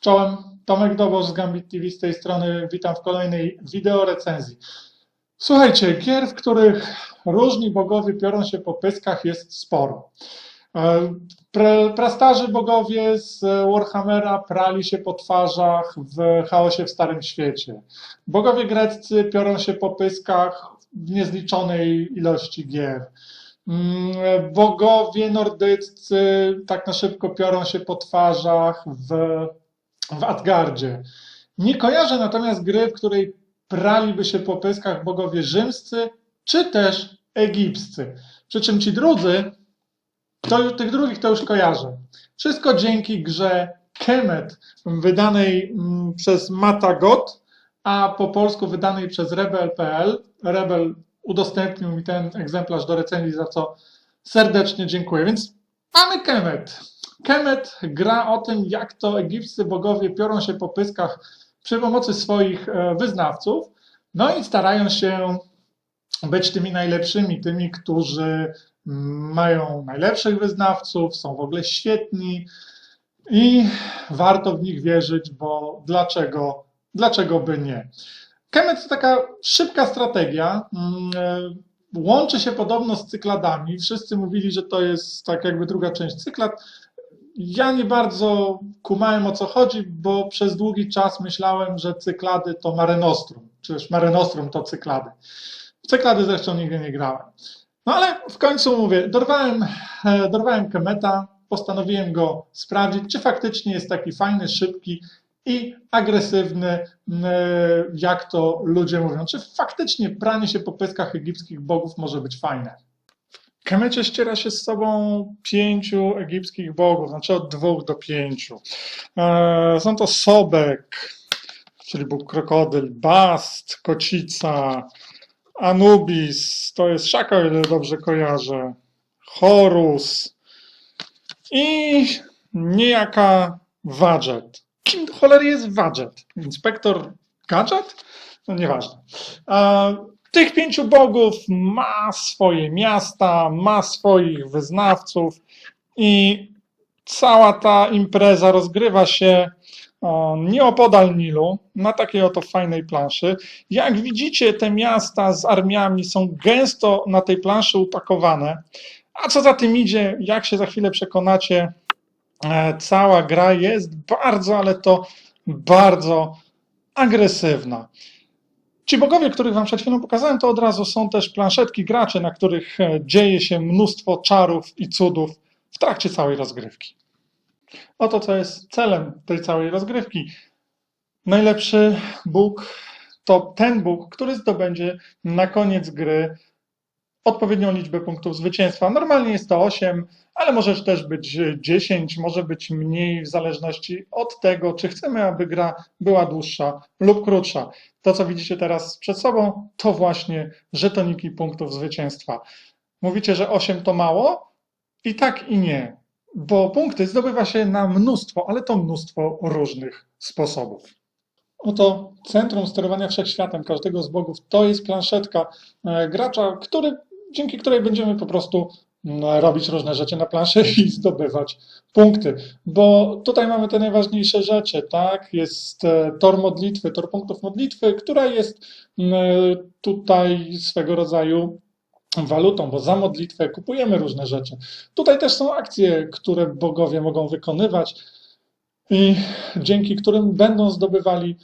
Czołem, Tomek Dobosz z Gambit TV z tej strony. Witam w kolejnej wideo recenzji. Słuchajcie, gier, w których różni bogowie piorą się po pyskach jest sporo. E, Pre, prastarzy bogowie z Warhammera prali się po twarzach w chaosie w Starym Świecie. Bogowie greccy piorą się po pyskach w niezliczonej ilości gier. Mm, Bogowie nordyccy tak na szybko piorą się po twarzach w, w Asgardzie. Nie kojarzę natomiast gry, w której praliby się po pyskach bogowie rzymscy czy też egipscy. Przy czym ci drudzy, to, tych drugich to już kojarzę. Wszystko dzięki grze Kemet, wydanej mm, przez Mata God, a po polsku wydanej przez Rebel.pl. Rebel udostępnił mi ten egzemplarz do recenzji, za co serdecznie dziękuję. Więc mamy Kemet. Kemet gra o tym, jak to egipscy bogowie piorą się po pyskach przy pomocy swoich e, wyznawców, no i starają się być tymi najlepszymi, tymi, którzy mają najlepszych wyznawców, są w ogóle świetni i warto w nich wierzyć, bo dlaczego, dlaczego by nie? Kemet to taka szybka strategia. mm, e, Łączy się podobno z cykladami. Wszyscy mówili, że to jest tak jakby druga część cyklad. Ja nie bardzo kumałem o co chodzi, bo przez długi czas myślałem, że cyklady to Mare Nostrum, czy też Mare Nostrum to cyklady. W cyklady zresztą nigdy nie grałem. No ale w końcu mówię, dorwałem, e, dorwałem Kemeta, postanowiłem go sprawdzić, czy faktycznie jest taki fajny, szybki i agresywny, e, jak to ludzie mówią. Czy faktycznie pranie się po pyskach egipskich bogów może być fajne? W Kemecie ściera się z sobą pięciu egipskich bogów, znaczy od dwóch do pięciu. E, Są to Sobek, czyli bóg krokodyl, Bast, kocica, Anubis, to jest szaka, o ile dobrze kojarzę, Horus i niejaka Wadżet. Kim do cholery jest Wadżet? Inspektor Gadżet? No nieważne. E, Tych pięciu bogów ma swoje miasta, ma swoich wyznawców i cała ta impreza rozgrywa się o, nieopodal Nilu, na takiej oto fajnej planszy. Jak widzicie, te miasta z armiami są gęsto na tej planszy upakowane. A co za tym idzie, jak się za chwilę przekonacie, e, cała gra jest bardzo, ale to bardzo agresywna. Ci bogowie, których Wam przed chwilą pokazałem, to od razu są też planszetki graczy, na których e, dzieje się mnóstwo czarów i cudów w trakcie całej rozgrywki. Oto co jest celem tej całej rozgrywki. Najlepszy Bóg to ten Bóg, który zdobędzie na koniec gry odpowiednią liczbę punktów zwycięstwa. Normalnie jest to 8, ale może też być 10, może być mniej, w zależności od tego, czy chcemy, aby gra była dłuższa lub krótsza. To, co widzicie teraz przed sobą, to właśnie żetoniki punktów zwycięstwa. Mówicie, że 8 to mało? I tak, i nie, bo punkty zdobywa się na mnóstwo, ale to mnóstwo różnych sposobów. Oto centrum sterowania wszechświatem każdego z bogów to jest planszetka e, gracza, który, dzięki której będziemy po prostu mm, robić różne rzeczy na planszy i zdobywać punkty. Bo tutaj mamy te najważniejsze rzeczy, tak? Jest e, tor modlitwy, tor punktów modlitwy, która jest mm, e, tutaj swego rodzaju walutą, bo za modlitwę kupujemy różne rzeczy. Tutaj też są akcje, które bogowie mogą wykonywać i dzięki którym będą zdobywali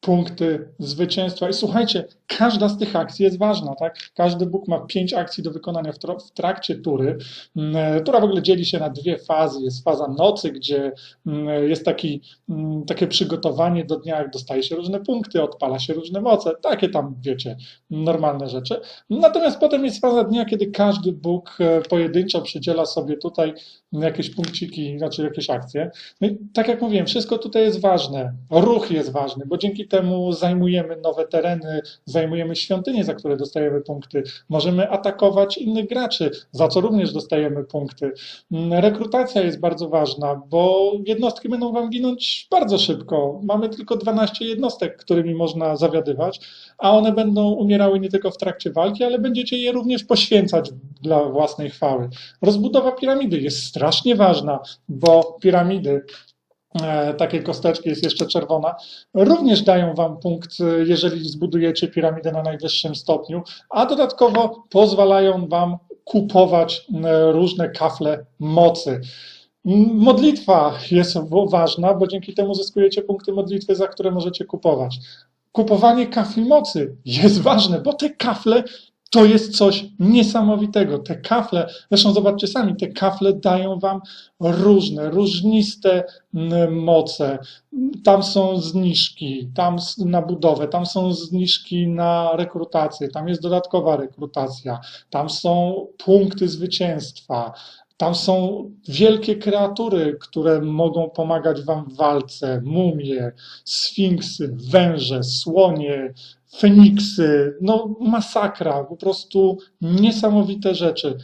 punkty zwycięstwa. I słuchajcie, każda z tych akcji jest ważna, tak? Każdy Bóg ma pięć akcji do wykonania w, trakcie tury. Mm, Tura w ogóle dzieli się na dwie fazy. Jest faza nocy, gdzie mm, jest taki, mm, takie przygotowanie do dnia, jak dostaje się różne punkty, odpala się różne moce, takie tam, wiecie, normalne rzeczy. Natomiast potem jest faza dnia, kiedy każdy Bóg e, pojedynczo przydziela sobie tutaj jakieś punkciki, znaczy jakieś akcje. No i tak jak mówiłem, wszystko tutaj jest ważne. Ruch jest ważny, bo dzięki temu zajmujemy nowe tereny, zajmujemy świątynie, za które dostajemy punkty. Możemy atakować innych graczy, za co również dostajemy punkty. Mm, Rekrutacja jest bardzo ważna, bo jednostki będą wam ginąć bardzo szybko. Mamy tylko 12 jednostek, którymi można zawiadywać, a one będą umierały nie tylko w trakcie walki, ale będziecie je również poświęcać dla własnej chwały. Rozbudowa piramidy jest strasznie ważna, bo piramidy takiej kosteczki, jest jeszcze czerwona, również dają Wam punkt, e, jeżeli zbudujecie piramidę na najwyższym stopniu, a dodatkowo pozwalają Wam kupować e, różne kafle mocy. Modlitwa jest ważna, bo dzięki temu zyskujecie punkty modlitwy, za które możecie kupować. Kupowanie kafli mocy jest ważne, bo te kafle to jest coś niesamowitego. Te kafle, zresztą zobaczcie sami, te kafle dają Wam różne, różniste mm, moce. Tam są zniżki, tam na budowę, tam są zniżki na rekrutację, tam jest dodatkowa rekrutacja, tam są punkty zwycięstwa. Tam są wielkie kreatury, które mogą pomagać Wam w walce. Mumie, sfinksy, węże, słonie, feniksy. No, masakra, po prostu niesamowite rzeczy.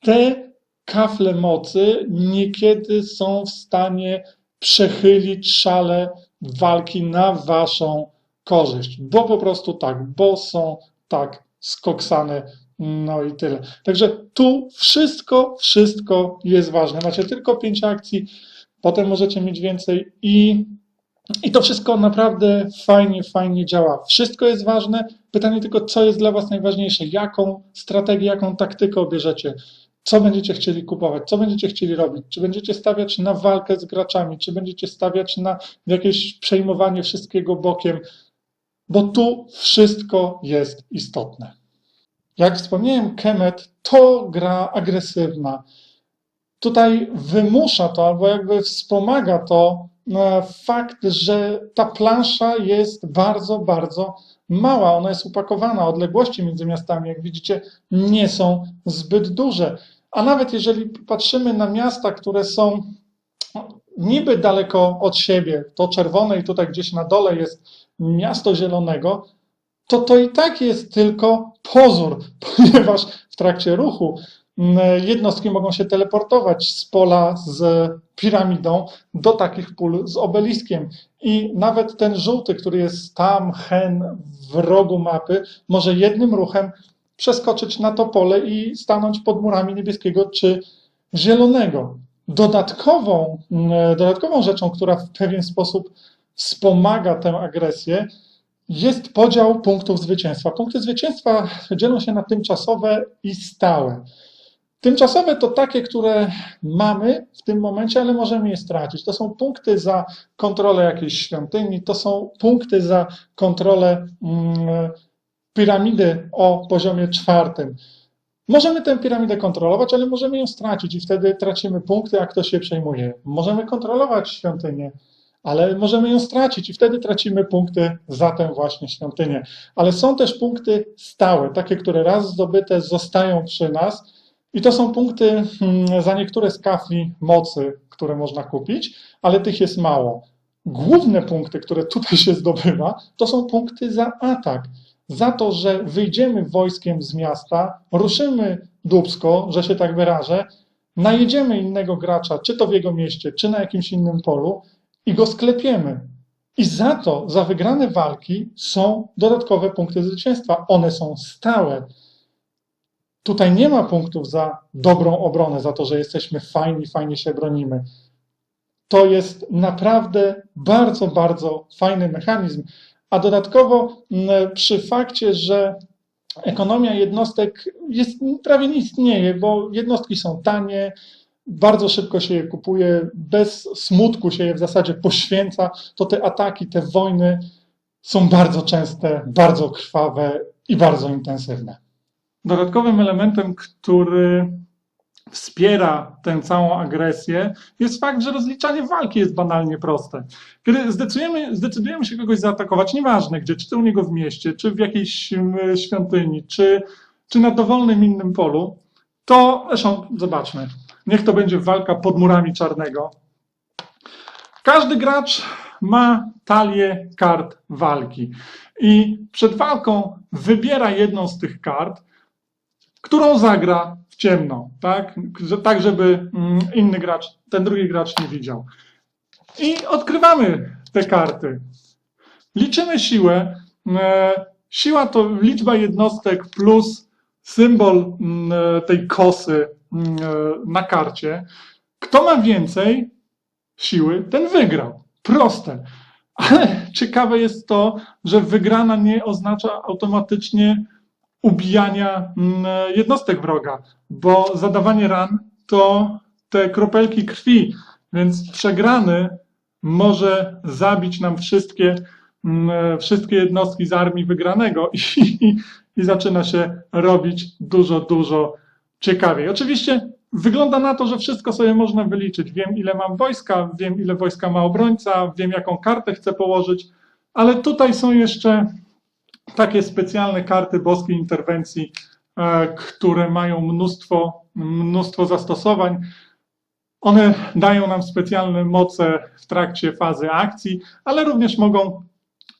Te kafle mocy niekiedy są w stanie przechylić szale walki na Waszą korzyść, bo po prostu tak, bo są tak skoksane. No i tyle. Także tu wszystko, wszystko jest ważne. Macie tylko pięć akcji, potem możecie mieć więcej i, i to wszystko naprawdę fajnie, fajnie działa. Wszystko jest ważne. Pytanie tylko, co jest dla Was najważniejsze? Jaką strategię, jaką taktykę obierzecie? Co będziecie chcieli kupować? Co będziecie chcieli robić? Czy będziecie stawiać na walkę z graczami? Czy będziecie stawiać na jakieś przejmowanie wszystkiego bokiem? Bo tu wszystko jest istotne. Jak wspomniałem, Kemet to gra agresywna. Tutaj wymusza to, albo jakby wspomaga to e, fakt, że ta plansza jest bardzo, bardzo mała. Ona jest upakowana. Odległości między miastami, jak widzicie, nie są zbyt duże. A nawet jeżeli patrzymy na miasta, które są niby daleko od siebie, to czerwone i tutaj gdzieś na dole jest miasto zielonego, to to i tak jest tylko pozór, ponieważ w trakcie ruchu mm, jednostki mogą się teleportować z pola z piramidą do takich pól z obeliskiem. I nawet ten żółty, który jest tam, hen, w rogu mapy, może jednym ruchem przeskoczyć na to pole i stanąć pod murami niebieskiego czy zielonego. Dodatkową, mm, dodatkową rzeczą, która w pewien sposób wspomaga tę agresję, jest podział punktów zwycięstwa. Punkty zwycięstwa dzielą się na tymczasowe i stałe. Tymczasowe to takie, które mamy w tym momencie, ale możemy je stracić. To są punkty za kontrolę jakiejś świątyni, to są punkty za kontrolę mm, piramidy o poziomie czwartym. Możemy tę piramidę kontrolować, ale możemy ją stracić i wtedy tracimy punkty, jak ktoś się przejmuje. Możemy kontrolować świątynię, ale możemy ją stracić i wtedy tracimy punkty za tę właśnie świątynię. Ale są też punkty stałe, takie, które raz zdobyte zostają przy nas i to są punkty hmm, za niektóre z kafli mocy, które można kupić, ale tych jest mało. Główne punkty, które tutaj się zdobywa, to są punkty za atak. Za to, że wyjdziemy wojskiem z miasta, ruszymy dubsko, że się tak wyrażę, najedziemy innego gracza, czy to w jego mieście, czy na jakimś innym polu i go sklepiemy. I za to, za wygrane walki są dodatkowe punkty zwycięstwa. One są stałe. Tutaj nie ma punktów za dobrą obronę, za to, że jesteśmy fajni, fajnie się bronimy. To jest naprawdę bardzo, bardzo fajny mechanizm. A dodatkowo m, przy fakcie, że ekonomia jednostek jest, prawie nie istnieje, bo jednostki są tanie, bardzo szybko się je kupuje, bez smutku się je w zasadzie poświęca, to te ataki, te wojny są bardzo częste, bardzo krwawe i bardzo intensywne. Dodatkowym elementem, który wspiera tę całą agresję, jest fakt, że rozliczanie walki jest banalnie proste. Kiedy zdecydujemy, zdecydujemy się kogoś zaatakować, nieważne gdzie, czy to u niego w mieście, czy w jakiejś świątyni, czy, czy na dowolnym innym polu, to zresztą zobaczmy. Niech to będzie walka pod murami czarnego. Każdy gracz ma talię kart walki i przed walką wybiera jedną z tych kart, którą zagra w ciemno, tak, tak żeby mm, inny gracz, ten drugi gracz nie widział. I odkrywamy te karty. Liczymy siłę. E, Siła to liczba jednostek plus symbol mm, e, tej kosy mm, e, na karcie. Kto ma więcej, siły, ten wygrał. Proste. Ale ciekawe jest to, że wygrana nie oznacza automatycznie ubijania mm, jednostek wroga, bo zadawanie ran to te kropelki krwi, więc przegrany może zabić nam wszystkie, wszystkie jednostki z armii wygranego i, i zaczyna się robić dużo, dużo ciekawiej. Oczywiście wygląda na to, że wszystko sobie można wyliczyć. Wiem, ile mam wojska, wiem, ile wojska ma obrońca, wiem, jaką kartę chcę położyć, ale tutaj są jeszcze takie specjalne karty boskiej interwencji, e, które mają mnóstwo, mnóstwo zastosowań. One dają nam specjalne moce w trakcie fazy akcji, ale również mogą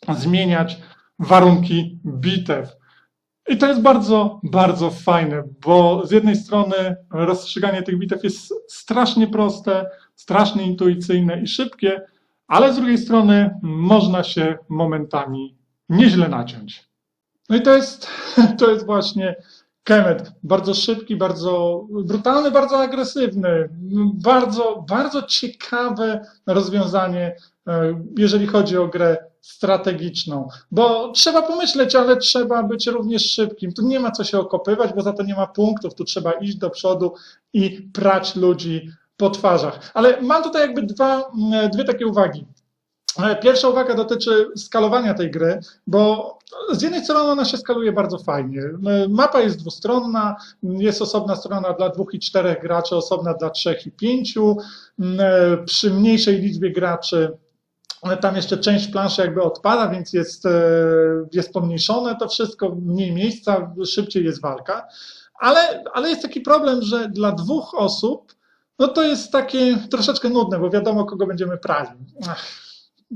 zmieniać warunki bitew. I to jest bardzo, bardzo fajne, bo z jednej strony rozstrzyganie tych bitew jest strasznie proste, strasznie intuicyjne i szybkie, ale z drugiej strony można się momentami nieźle naciąć. No i to jest, to jest właśnie Kemet. Bardzo szybki, bardzo brutalny, bardzo agresywny. Bardzo, bardzo ciekawe rozwiązanie, jeżeli chodzi o grę strategiczną. Bo trzeba pomyśleć, ale trzeba być również szybkim. Tu nie ma co się okopywać, bo za to nie ma punktów. Tu trzeba iść do przodu i prać ludzi po twarzach. Ale mam tutaj jakby dwa, dwie takie uwagi. E, Pierwsza uwaga dotyczy skalowania tej gry, bo z jednej strony ona się skaluje bardzo fajnie. E, Mapa jest dwustronna, jest osobna strona dla dwóch i czterech graczy, osobna dla trzech i pięciu. E, Przy mniejszej liczbie graczy e, tam jeszcze część planszy jakby odpada, więc jest, e, jest pomniejszone to wszystko, mniej miejsca, szybciej jest walka. Ale, ale jest taki problem, że dla dwóch osób no to jest takie troszeczkę nudne, bo wiadomo, kogo będziemy prali. Ach,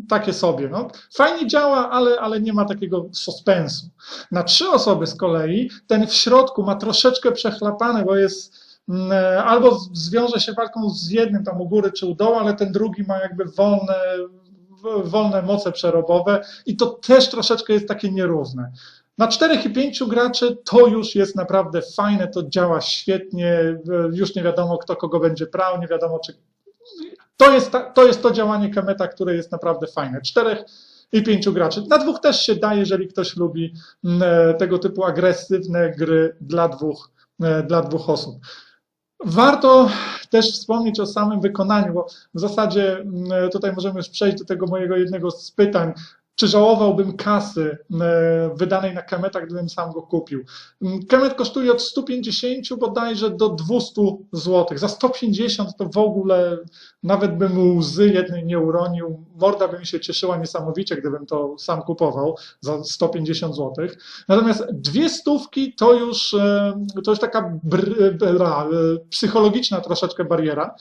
takie sobie. No. Fajnie działa, ale, ale nie ma takiego suspensu. Na trzy osoby z kolei ten w środku ma troszeczkę przechlapane, bo jest mm, e, albo zwiąże się walką z jednym tam u góry czy u dołu, ale ten drugi ma jakby wolne, wolne moce przerobowe i to też troszeczkę jest takie nierówne. Na czterech i pięciu graczy to już jest naprawdę fajne, to działa świetnie, już nie wiadomo kto kogo będzie brał, nie wiadomo czy to jest, ta, to jest to działanie Kemeta, które jest naprawdę fajne. Czterech i pięciu graczy. Na dwóch też się da, jeżeli ktoś lubi mm, e, tego typu agresywne gry dla dwóch, e, dla dwóch osób. Warto też wspomnieć o samym wykonaniu, bo w zasadzie mm, tutaj możemy już przejść do tego mojego jednego z pytań. Czy żałowałbym kasy e, wydanej na Kemeta, gdybym sam go kupił? Mm, Kemet kosztuje od 150 bodajże do 200 zł. Za 150 to w ogóle nawet bym łzy jednej nie uronił. Morda by mi się cieszyła niesamowicie, gdybym to sam kupował za 150 zł. Natomiast dwie stówki to już, e, to już taka br, e, psychologiczna troszeczkę bariera.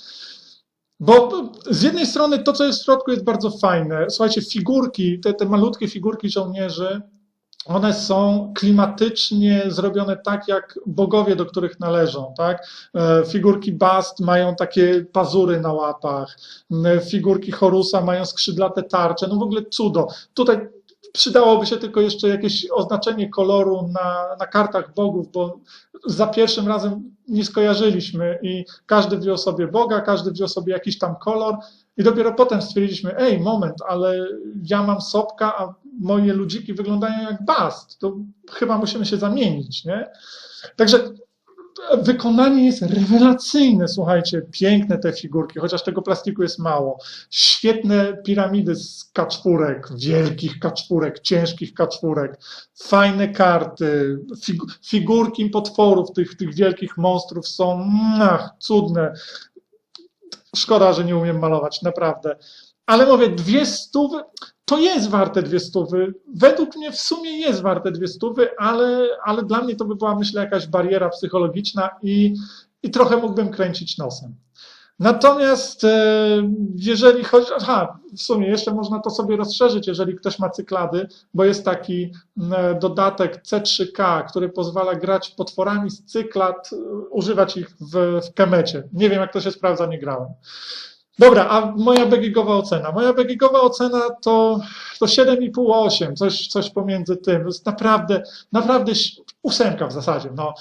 Bo z jednej strony to, co jest w środku, jest bardzo fajne. Słuchajcie, figurki, te, te malutkie figurki żołnierzy, one są klimatycznie zrobione tak, jak bogowie, do których należą. Tak? E, Figurki Bast mają takie pazury na łapach, m, figurki Horusa mają skrzydlate tarcze, no w ogóle cudo. Tutaj przydałoby się tylko jeszcze jakieś oznaczenie koloru na, na kartach bogów, bo za pierwszym razem nie skojarzyliśmy i każdy wziął sobie Boga, każdy wziął sobie jakiś tam kolor i dopiero potem stwierdziliśmy, ej, moment, ale ja mam sopka, a moje ludziki wyglądają jak bast, to chyba musimy się zamienić, nie? Także wykonanie jest rewelacyjne, słuchajcie, piękne te figurki, chociaż tego plastiku jest mało. Świetne piramidy z kaczwórek, wielkich kaczwórek, ciężkich kaczwórek, fajne karty, fig figurki potworów, tych, tych wielkich monstrów są ach, cudne. Szkoda, że nie umiem malować, naprawdę. Ale mówię, dwie stówy, to jest warte dwie stówy. Według mnie w sumie jest warte dwie stówy, ale, ale dla mnie to by była, myślę, jakaś bariera psychologiczna i, i trochę mógłbym kręcić nosem. Natomiast e, jeżeli chodzi, aha, w sumie jeszcze można to sobie rozszerzyć, jeżeli ktoś ma cyklady, bo jest taki dodatek C3K, który pozwala grać potworami z cyklad, używać ich w, w kemecie. Nie wiem, jak to się sprawdza, nie grałem. Dobra, a moja begigowa ocena. Moja begigowa ocena to, to 7,5-8, coś, coś pomiędzy tym. To jest naprawdę, naprawdę ósemka w zasadzie. No.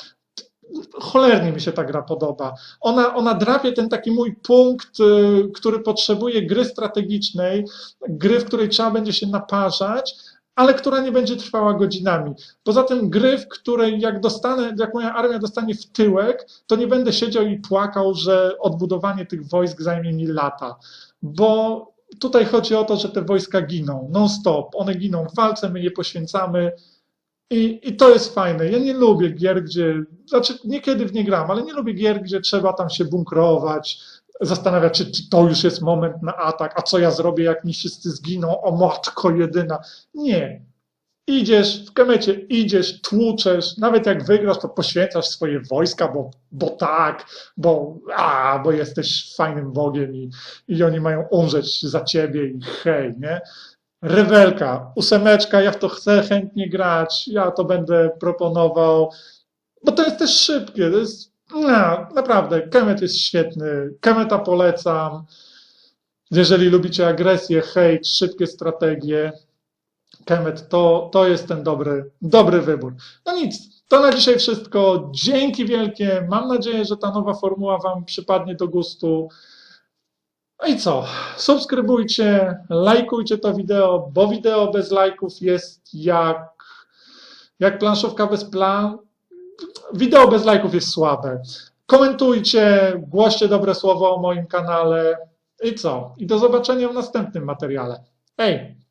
cholernie mi się ta gra podoba. Ona, ona drapie ten taki mój punkt, y, który potrzebuje gry strategicznej, gry, w której trzeba będzie się naparzać, ale która nie będzie trwała godzinami. Poza tym gry, w której jak dostanę, jak moja armia dostanie w tyłek, to nie będę siedział i płakał, że odbudowanie tych wojsk zajmie mi lata. Bo tutaj chodzi o to, że te wojska giną non-stop. One giną w walce, my je poświęcamy. I, I to jest fajne. Ja nie lubię gier, gdzie, znaczy niekiedy w nie gram, ale nie lubię gier, gdzie trzeba tam się bunkrować, zastanawiać, czy, czy to już jest moment na atak, a co ja zrobię, jak mi wszyscy zginą, o matko jedyna. Nie. Idziesz w kemecie, idziesz, tłuczesz, nawet jak wygrasz, to poświęcasz swoje wojska, bo, bo tak, bo, a, bo jesteś fajnym Bogiem i, i oni mają umrzeć za ciebie i hej, nie? Rewelka, ósemeczka, ja w to chcę chętnie grać, ja to będę proponował, bo to jest też szybkie, to jest, no, naprawdę, Kemet jest świetny, Kemeta polecam, jeżeli lubicie agresję, hejt, szybkie strategie, Kemet to, to jest ten dobry, dobry wybór. No nic, to na dzisiaj wszystko, dzięki wielkie, mam nadzieję, że ta nowa formuła Wam przypadnie do gustu. No i co? Subskrybujcie, lajkujcie to wideo, bo wideo bez lajków jest jak, jak planszówka bez plan. Wideo bez lajków jest słabe. Komentujcie, głoście dobre słowo o moim kanale. I co? I do zobaczenia w następnym materiale. Hej!